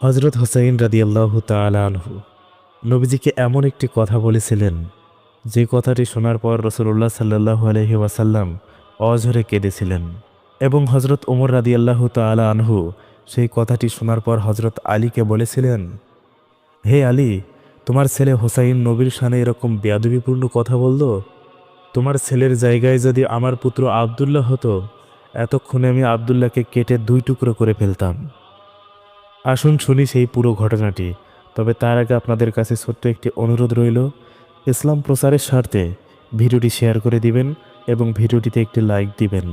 হজরত হোসাইন রাদিয়াল্লাহু আনহু নবীজিকে এমন একটি কথা বলেছিলেন, যে কথাটি শোনার পর রসুল্লাহ সাল্লাহ আলহি ওয়াসাল্লাম অঝরে কেঁদেছিলেন এবং হজরত ওমর রাদিয়াল্লাহু তাআলা আনহু সেই কথাটি শোনার পর হজরত আলীকে বলেছিলেন, হে আলী, তোমার ছেলে হোসাইন নবীর সানে এরকম বেয়াদবিপূর্ণ কথা বলল? তোমার ছেলের জায়গায় যদি আমার পুত্র আবদুল্লাহ হতো, এতক্ষণে আমি আবদুল্লাহকে কেটে দুই টুকরো করে ফেলতাম। আসুন শুনি সেই পুরো ঘটনাটি। তবে তার আগে আপনাদের কাছে ছোট্ট একটি অনুরোধ রইল, ইসলাম প্রচারের স্বার্থে ভিডিওটি শেয়ার করে দিবেন এবং ভিডিওটিতে একটি লাইক দিবেন।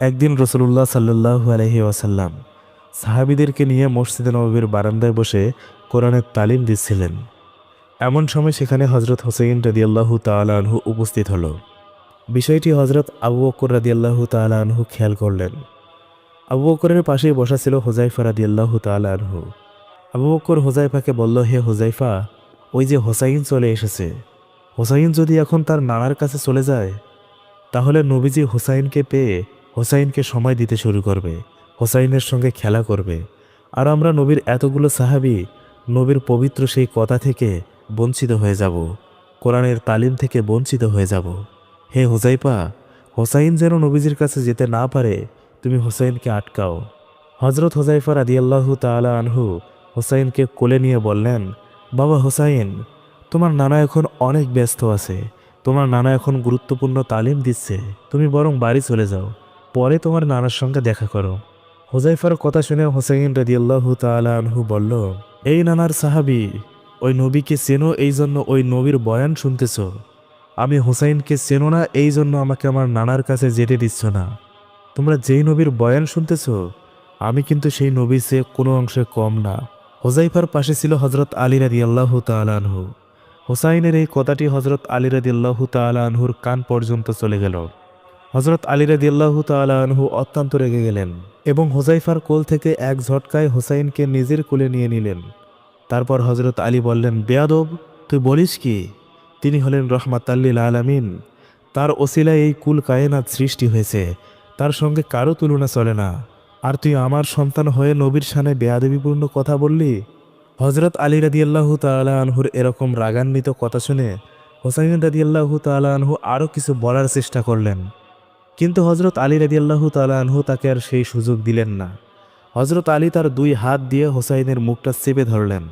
একদিন রসুল্লাহ সাল্লু আলহি ওয়াসাল্লাম সাহাবিদেরকে নিয়ে মসজিদে নবীর বারান্দায় বসে কোরআনের তালিম দিচ্ছিলেন। এমন সময় সেখানে হজরত হোসেইন রদিয়াল্লাহু তাআলা আনহু উপস্থিত হলো। বিষয়টি হজরত আবু বকর রাদিয়াল্লাহু তাআলা আনহু খেয়াল করলেন। আবু বকরের পাশেই বসা ছিল হোজাইফা রাদিয়াল্লাহু তাআলা আনহু। আবু বকর হোজাইফাকে বলল, হে হোজাইফা ওই যে হোসাইন চলে এসেছে। হোসাইন যদি এখন তার নানার কাছে চলে যায়, তাহলে নবীজি হোসাইনকে পেয়ে হোসাইনকে সময় দিতে শুরু করবে, হোসাইনের সঙ্গে খেলা করবে। আর আমরা নবীর এতগুলো সাহাবি, নবীর পবিত্র সেই কথা থেকে বঞ্চিত হয়ে যাব, কোরআনের তালিম থেকে বঞ্চিত হয়ে যাব। হে হোজাইপা হোসাইন যেন নবীজির কাছে যেতে না পারে তুমি হোসাইনকে আটকাও। হজরত হোজাইফা রাদিয়াল্লাহু তাআলা আনহু হোসাইনকে কোলে নিয়ে বললেন, বাবা হোসাইন, তোমার নানা এখন অনেক ব্যস্ত আছে। তোমার নানা এখন গুরুত্বপূর্ণ তালিম দিচ্ছে। তুমি বরং বাড়ি চলে যাও। পরে তোমার নানার সঙ্গে দেখা করো। হোজাইফার কথা শুনে হোসাইন রাদিয়াল্লাহু তাআলা আনহু বলল, এই নানার সাহাবি, ওই নবীকে চেনো এই জন্য ওই নবীর বয়ান শুনতেছ। আমি হোসাইনকে চেনো না, এই জন্য আমাকে আমার নানার কাছে যেতে দিচ্ছ না। তোমরা যেই নবীর বয়ান শুনতেছ, আমি কিন্তু সেই নবীর চেয়ে কোনো অংশে কম না। হোজাইফার পাশে ছিল হজরত আলী রাদি আল্লাহ তালানহু হোসাইনের এই কথাটি হজরত আলী রাদি আল্লাহ তালানহুর কান পর্যন্ত চলে গেল। হজরত আলী রাদি আল্লাহ তালানহু অত্যন্ত রেগে গেলেন এবং হোজাইফার কোল থেকে এক ঝটকায় হোসাইনকে নিজের কোলে নিয়ে নিলেন। তারপর হজরত আলী বললেন, বেয়াদব, তুই বলিস কি? তিনি হলেন রহমাত আল্লিল আলামিন। তার ওসিলায় এই কুল কায়নাত সৃষ্টি হয়েছে। তার সঙ্গে কারও তুলনা চলে না। আর তুই আমার সন্তান হয়ে নবীর সানে বেয়াদবিপূর্ণ কথা বললি? হজরত আলী রাদিয়াল্লাহু তাআলা আনহুর এরকম রাগান্বিত কথা শুনে হোসাইন রাদিয়াল্লাহু তাআলা আনহু আরও কিছু বলার চেষ্টা করলেন। কিন্তু হজরত আলী রাদিয়াল্লাহু তাআলা আনহু তাকে আর সেই সুযোগ দিলেন না। হজরত আলী তার দুই হাত দিয়ে হোসাইনের মুখটা চেপে ধরলেন।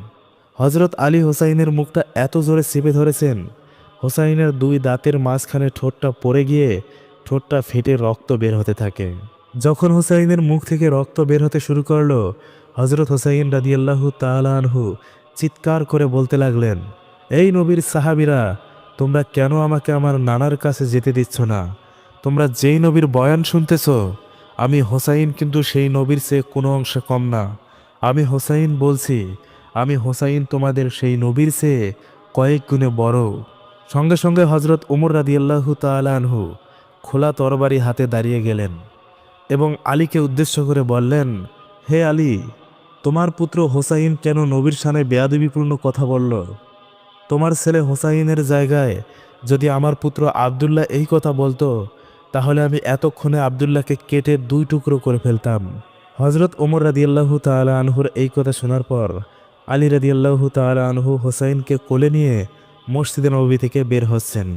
হজরত আলী হোসাইনের মুখটা এত জোরে চেপে ধরেছেন, হোসাইনের দুই দাঁতের মাঝখানে ঠোঁটটা পড়ে গিয়ে ঠোঁটটা ফেটে রক্ত বের হতে থাকে। যখন হোসাইনের মুখ থেকে রক্ত বের হতে শুরু করল হজরত হোসাইন রাদিয়াল্লাহু তাআলা আনহু চিৎকার করে বলতে লাগলেন, এই নবীর সাহাবিরা, তোমরা কেন আমাকে আমার নানার কাছে যেতে দিচ্ছ না? তোমরা যেই নবীর বয়ান শুনতেছ, আমি হোসাইন কিন্তু সেই নবীর চেয়ে কোনো অংশে কম না। আমি হোসাইন বলছি, আমি হোসাইন তোমাদের সেই নবীর চেয়ে কয়েক গুণে বড়। সঙ্গে সঙ্গে হজরত উমর রাদিয়াল্লাহু তাআলা আনহু খোলা তরবারি হাতে দাঁড়িয়ে গেলেন এবং আলীকে উদ্দেশ্য করে বললেন, হে আলী, তোমার পুত্র হোসাইন কেন নবীর সানে বেয়াদবিপূর্ণ কথা বলল? তোমার ছেলে হোসাইনের জায়গায় যদি আমার পুত্র আবদুল্লাহ এই কথা বলতো, তাহলে আমি এতক্ষণে আবদুল্লাহকে কেটে দুই টুকরো করে ফেলতাম। হজরত ওমর রাদিয়াল্লাহু তাআলা আনহুর এই কথা শোনার পর আলী রাদিয়াল্লাহু তাআলা আনহু হোসাইনকে কোলে নিয়ে মসজিদে নবী থেকে বের হচ্ছেন।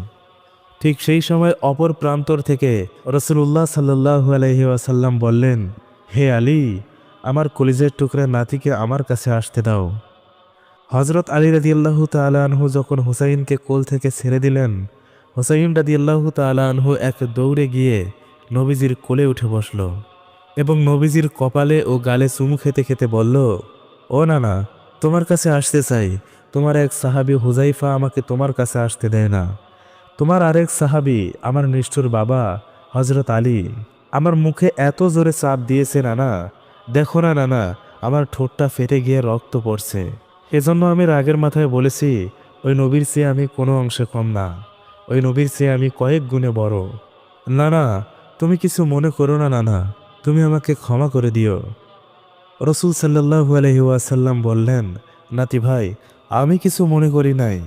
ঠিক সেই সময় অপর প্রান্তর থেকে রসুল্লাহ সাল্লাহ আলহি আসাল্লাম বললেন, হে আলী, আমার কলিজের টুকরা নাতিকে আমার কাছে আসতে দাও। হজরত আলী রাদিয়াল্লাহু তাআলা আনহু যখন হুসাইনকে কোল থেকে ছেড়ে দিলেন, হুসাইন রাদিয়াল্লাহু তাআলা আনহু এক দৌড়ে গিয়ে নবীজির কোলে উঠে বসল এবং নবীজির কপালে ও গালে চুমু খেতে খেতে বলল, ও নানা, তোমার কাছে আসতে চাই। তোমার এক সাহাবি হুজাইফা আমাকে তোমার কাছে আসতে দেয় না। তোমার আরেক সাহাবি, আমার নিষ্ঠুর বাবা হজরত আলী। আমার মুখে এত জোরে চাপ দিয়েছে নানা। দেখো না নানা, আমার ঠোঁটটা ফেটে গিয়ে রক্ত পড়ছে। এজন্য আমি রাগের মাথায় বলেছি, ওই নবীর চেয়ে আমি কোনো অংশে কম না। ওই নবীর চেয়ে আমি কয়েক গুণে বড়। না না তুমি কিছু মনে করো না নানা। তুমি আমাকে ক্ষমা করে দিও। রসুল সাল্লাহু আলহিউসাল্লাম বললেন, নাতি ভাই, আমি কিছু মনে করি নাই।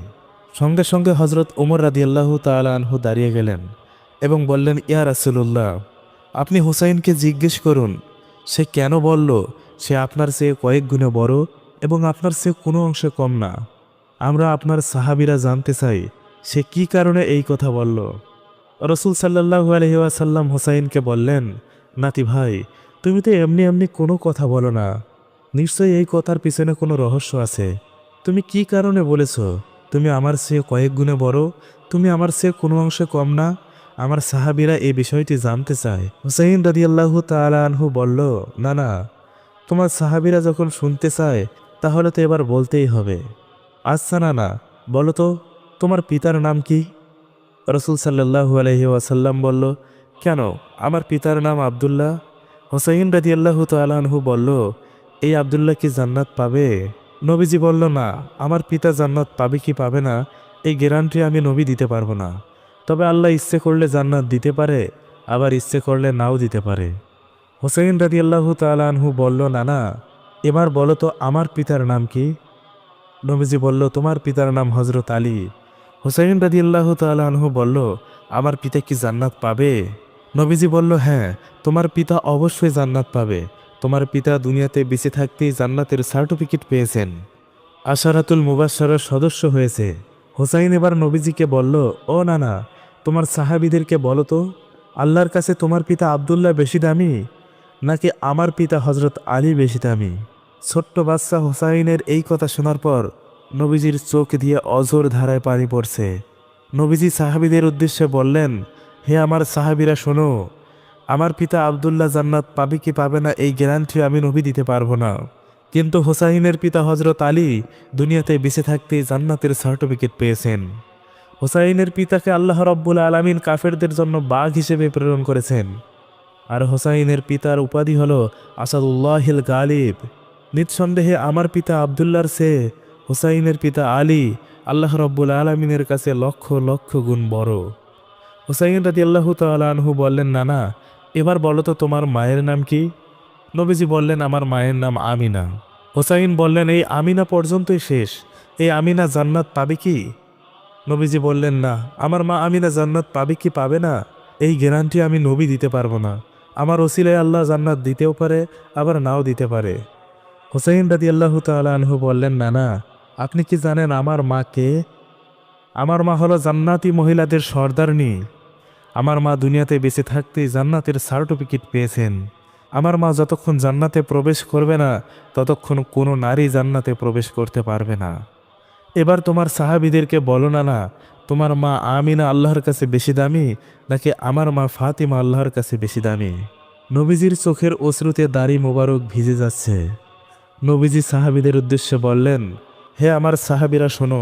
সঙ্গে সঙ্গে হজরত ওমর রাদিয়াল্লাহু আনহু দাঁড়িয়ে গেলেন এবং বললেন, ইয়া রাসূলুল্লাহ, আপনি হুসাইনকে জিজ্ঞেস করুন, সে কেন বলল, সে আপনার চেয়ে কয়েক গুণে বড় এবং আপনার চেয়ে কোনো অংশে কম না। আমরা আপনার সাহাবিরা জানতে চাই, সে কি কারণে এই কথা বলল? রসুল সাল্লাহু আলহিউসাল্লাম হোসাইনকে বললেন, নাতি ভাই, তুমি তো এমনি এমনি কোনো কথা বলো না। নিশ্চয়ই এই কথার পিছনে কোনো রহস্য আছে। তুমি কি কারণে বলেছ তুমি আমার চেয়ে কয়েক গুণে বড়, তুমি আমার চেয়ে কোনো অংশে কম না। আমার সাহাবিরা এই বিষয়টি জানতে চায়। হুসাইন রাদি আল্লাহ আনহু বলল, না না, তোমার সাহাবিরা যখন শুনতে চায়, তাহলে তো এবার বলতেই হবে। আচ্ছা না না, বলো তো, তোমার পিতার নাম কি? রসুল সাল্লাহু আলহি ওয়াসাল্লাম বলল, কেন, আমার পিতার নাম আবদুল্লাহ? হোসাইন রাজি আল্লাহ তালাহু বলল, এই আবদুল্লাহ কি জান্নাত পাবে? নবীজি বলল, না, আমার পিতা জান্নাত পাবে কি পাবে না, এই গ্যারান্টি আমি নবী দিতে পারব না। তবে আল্লাহ ইচ্ছে করলে জান্নাত দিতে পারে, আবার ইচ্ছে করলে নাও দিতে পারে। হোসেন রাজি আল্লাহ তালাহু বলল না না এবার বলো তো, আমার পিতার নাম কি? নবীজি বলল, তোমার পিতার নাম হজরত আলী। হুসাইন রাজি আল্লাহ তালহু বলল, আমার পিতা কি জান্নাত পাবে? নবীজি বলল হ্যাঁ তোমার পিতা অবশ্যই জান্নাত পাবে। তোমার পিতা দুনিয়াতে বেঁচে থাকতেই জান্নাতের সার্টিফিকেট পেয়েছেন। আশারাতুল মুবাসারের সদস্য হয়েছে। হোসাইন এবার নবীজিকে বলল, ও না না তোমার সাহাবিদেরকে বলো তো, আল্লাহর কাছে তোমার পিতা আবদুল্লাহ বেশি দামি, নাকি আমার পিতা হজরত আলী বেশি দামি? ছোট্ট বাচ্চা হোসাইনের এই কথা শোনার পর নবীজির চোখ দিয়ে অজর ধারায় পানি পড়ছে। নবীজি সাহাবিদের উদ্দেশ্যে বললেন, হে আমার সাহাবিরা, শোনো আমার পিতা আবদুল্লাহ জান্নাত পাবে কি পাবে না এই গ্যারান্টি আমি নবী দিতে পারব না। কিন্তু হোসাইনের পিতা হজরত আলী দুনিয়াতে বেঁচে থাকতেই জান্নাতের সার্টিফিকেট পেয়েছেন। হোসাইনের পিতাকে আল্লাহ রব্বুল আলমিন কাফেরদের জন্য বাঘ হিসেবে প্রেরণ করেছেন। আর হোসাইনের পিতার উপাধি হল আসাদুল্লাহিল গালিব। নিঃসন্দেহে আমার পিতা আবদুল্লার সে হোসাইনের পিতা আলী আল্লাহ রব্বুল আলমিনের কাছে লক্ষ লক্ষ গুণ বড়। হুসাইন রাজি আল্লাহ তালহু বললেন না না এবার বলো তো তোমার মায়ের নাম কি? নবীজি বললেন, আমার মায়ের নাম আমিনা। হোসাইন বললেন, এই আমিনা পর্যন্তই শেষ। এই আমিনা জান্নাত পাবে কি? নবীজি বললেন, না, আমার মা আমিনা জান্নাত পাবে কি পাবে না? এই গ্যারান্টি আমি নবী দিতে পারব না। আমার ওসিলায় আল্লাহ জান্নাত দিতেও পারে, আবার নাও দিতে পারে। হোসাইন রাদি আল্লাহ তালহু বললেন না না আপনি কি জানেন আমার মা কে? আমার মা হলো জান্নাতি মহিলাদের সর্দারনি। আমার মা দুনিয়াতে বেঁচে থাকতেই জান্নাতের সার্টিফিকেট পেয়েছেন। আমার মা যতক্ষণ জান্নাতে প্রবেশ করবে না, ততক্ষণ কোনো নারী জান্নাতে প্রবেশ করতে পারবে না। এবার তোমার সাহাবিদেরকে বলো না না, তোমার মা আমিনা আল্লাহর কাছে বেশি দামি, নাকি আমার মা ফাতিমা আল্লাহর কাছে বেশি দামি? নবীজির চোখের অশ্রুতে দাড়ি মোবারক ভিজে যাচ্ছে। নবীজি সাহাবিদের উদ্দেশ্যে বললেন, হে আমার সাহাবিরা শোনো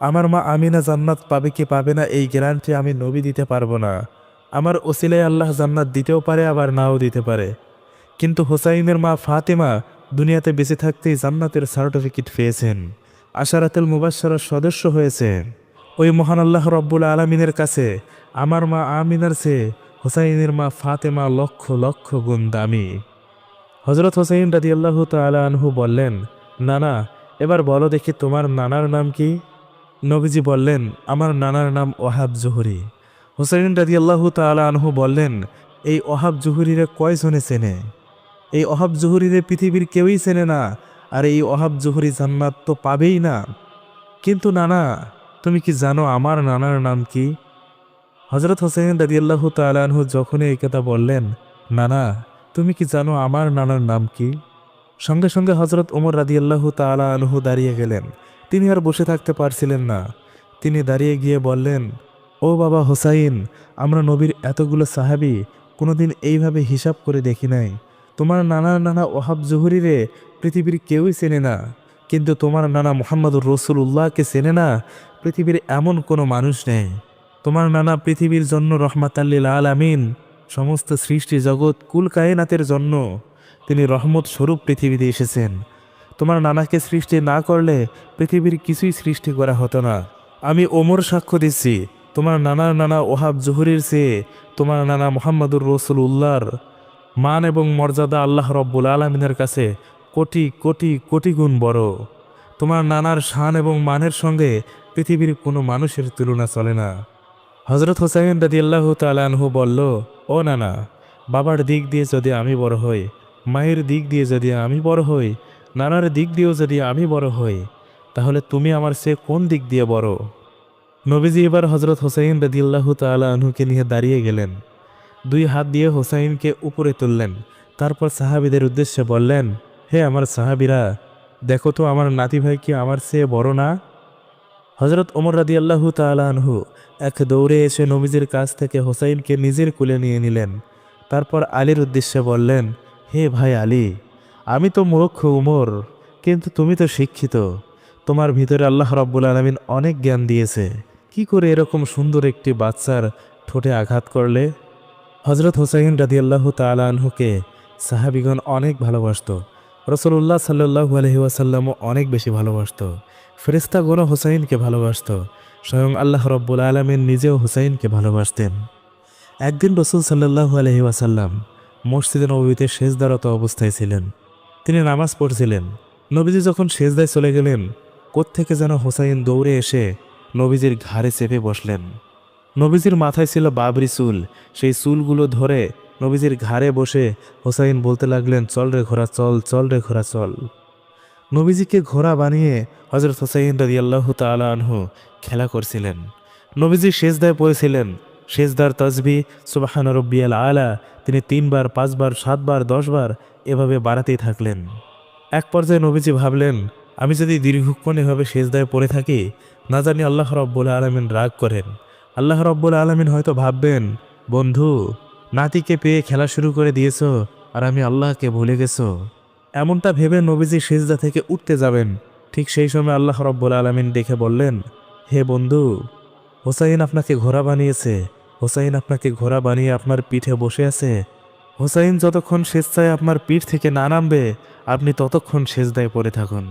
আমার মা আমিনা জান্নাত পাবে কি পাবে না এই গ্যারান্টি আমি নবী দিতে পারব না। আমার ওসিলায় আল্লাহ জান্নাত দিতেও পারে, আবার নাও দিতে পারে। কিন্তু হোসাইনের মা ফাতেমা দুনিয়াতে বেঁচে থাকতেই জান্নাতের সার্টিফিকেট পেয়েছেন। আশারাতুল মুবাসার সদস্য হয়েছে ওই মহান আল্লাহ রব্বুল আলমিনের কাছে আমার মা আমিনার চেয়ে হোসাইনের মা ফাতেমা লক্ষ লক্ষ গুণ দামি। হজরত হোসেন রাজি আল্লাহ আনহু বললেন, নানা, এবার বলো দেখি তোমার নানার নাম কি? নবীজি বললেন, আমার নানার নাম ওহাব জহুরি। হোসেন রাজি আল্লাহ আনহু বললেন, এই ওহাব জহুরিরে কয়জনে চেনে? এই অহাব জহুরিরে পৃথিবীর কেউই চেনে না, আর এই অহাব জহুরি জান্নাত তো পাবেই না। কিন্তু নানা, তুমি কি জানো আমার নানার নাম কি? হজরত হোসেন রাজি আল্লাহ তালানহু যখনই এই কথা বললেন, নানা, তুমি কি জানো আমার নানার নাম কি? সঙ্গে সঙ্গে হজরত ওমর রাদি আল্লাহ তালা আনহু দাঁড়িয়ে গেলেন। তিনি আর বসে থাকতে পারছিলেন না। তিনি দাঁড়িয়ে গিয়ে বললেন, ও বাবা হোসাইন, আমরা নবীর এতগুলো সাহাবি কোনোদিন এইভাবে হিসাব করে দেখি নাই। তোমার নানা নানা ওহাব জহুরিরে পৃথিবীর কেউই চেনে না। কিন্তু তোমার নানা মোহাম্মদুর রসুল্লাহকে চেনে না, পৃথিবীর এমন কোনো মানুষ নেই। তোমার নানা পৃথিবীর জন্য রহমাতাল্লিল আল আমিন সমস্ত সৃষ্টি জগৎ কুল কায়নাতের জন্য তিনি রহমত স্বরূপ পৃথিবীতে এসেছেন। তোমার নানাকে সৃষ্টি না করলে পৃথিবীর কিছুই সৃষ্টি করা হতো না। আমি ওমর সাক্ষ্য দিচ্ছি, তোমার নানার নানা ওহাব জহুরির চেয়ে তোমার নানা মোহাম্মদুর রসুল উল্লাহর মান এবং মর্যাদা আল্লাহ রব্বুল আলমিনের কাছে কোটি কোটি কোটি গুণ বড়। তোমার নানার শান এবং মানের সঙ্গে পৃথিবীর কোনো মানুষের তুলনা চলে না। হজরত হোসাইন রাজি আল্লাহ তালানহু বলল, ও নানা, বাবার দিক দিয়ে যদি আমি বড় হই, মায়ের দিক দিয়ে যদি আমি বড় হই নানার দিক দিয়েও যদি আমি বড় হই, তাহলে তুমি আমার সে কোন দিক দিয়ে বড়? নবীজি এবার হজরত হোসাইন রদিয়াল্লাহু তাআলা আনহুকে নিয়ে দাঁড়িয়ে গেলেন। দুই হাত দিয়ে হোসাইনকে উপরে তুললেন। তারপর সাহাবিদের উদ্দেশ্যে বললেন, হে আমার সাহাবিরা, দেখো তো আমার নাতি ভাই কি আমার সে বড় না? হজরত ওমর রাদি আল্লাহু আনহু এক দৌড়ে এসে নবীজির কাছ থেকে হোসাইনকে নিজের কুলে নিয়ে নিলেন। তারপর আলীর উদ্দেশ্যে বললেন, হে ভাই আলী আমি তো মূর্খ উমর, কিন্তু তুমি তো শিক্ষিত। তোমার ভিতরে আল্লাহ রব্বুল আলমিন অনেক জ্ঞান দিয়েছে। কি করে এরকম সুন্দর একটি বাচ্চার ঠোঁটে আঘাত করলে? হজরত হোসাইন রাদি আল্লাহ আনহুকে সাহাবিগণ অনেক ভালোবাসত। রসুল্লাহ সাল্লু আলহি ওয়াসাল্লামও অনেক বেশি ভালোবাসত। ফেরিস্তাগণও হোসাইনকে ভালোবাসত। স্বয়ং আল্লাহ রব্বুল আলমিন নিজেও হোসাইনকে ভালোবাসতেন। একদিন রসুল সাল্লাহু আলহি ওয়াসাল্লাম মসজিদে নবীতে শেষদারত অবস্থায় ছিলেন। তিনি নামাজ পড়ছিলেন। নবীজি যখন শেষদায় চলে গেলেন, কোত্থেকে যেন হোসাইন দৌড়ে এসে নবীজির ঘাড়ে চেপে বসলেন। নবীজির মাথায় ছিল বাবরি চুল। সেই চুলগুলো ধরে নবীজির ঘাড়ে বসে হোসাইন বলতে লাগলেন, চল রে ঘোড়া, চল চল রে ঘোড়া, চল। নবীজিকে ঘোড়া বানিয়ে হজরত হোসাইন রাজি আল্লাহ তালা আনহু খেলা করছিলেন। নবীজি শেষদায় পড়েছিলেন। শেষদার তসবি সুবাহান রব্বিয়াল আলা, তিনি তিনবার, পাঁচবার, সাতবার, দশবার এভাবে বাড়াতেই থাকলেন। এক পর্যায়ে নবীজি ভাবলেন, আমি যদি দীর্ঘক্ষণ এভাবে শেষদায় পড়ে থাকি, না জানি আল্লাহ রব্বুল আলমিন রাগ করেন। আল্লাহ রব্বুল আলমিন হয়তো ভাববেন, বন্ধু, নাতিকে পেয়ে খেলা শুরু করে দিয়েছ আর আমি আল্লাহকে ভুলে গেছো। এমনটা ভেবে নবীজি সেজদা থেকে উঠতে যাবেন। ঠিক সেই সময় আল্লাহ রব্বুল আলমিন দেখে বললেন, হে বন্ধু, হোসাইন আপনাকে ঘোড়া বানিয়েছে। হোসাইন আপনাকে ঘোড়া বানিয়ে আপনার পিঠে বসে আছে। হোসাইন যতক্ষণ স্বেচ্ছায় আপনার পিঠ থেকে না নামবে আপনি ততক্ষণ সেজদায় পড়ে থাকুন।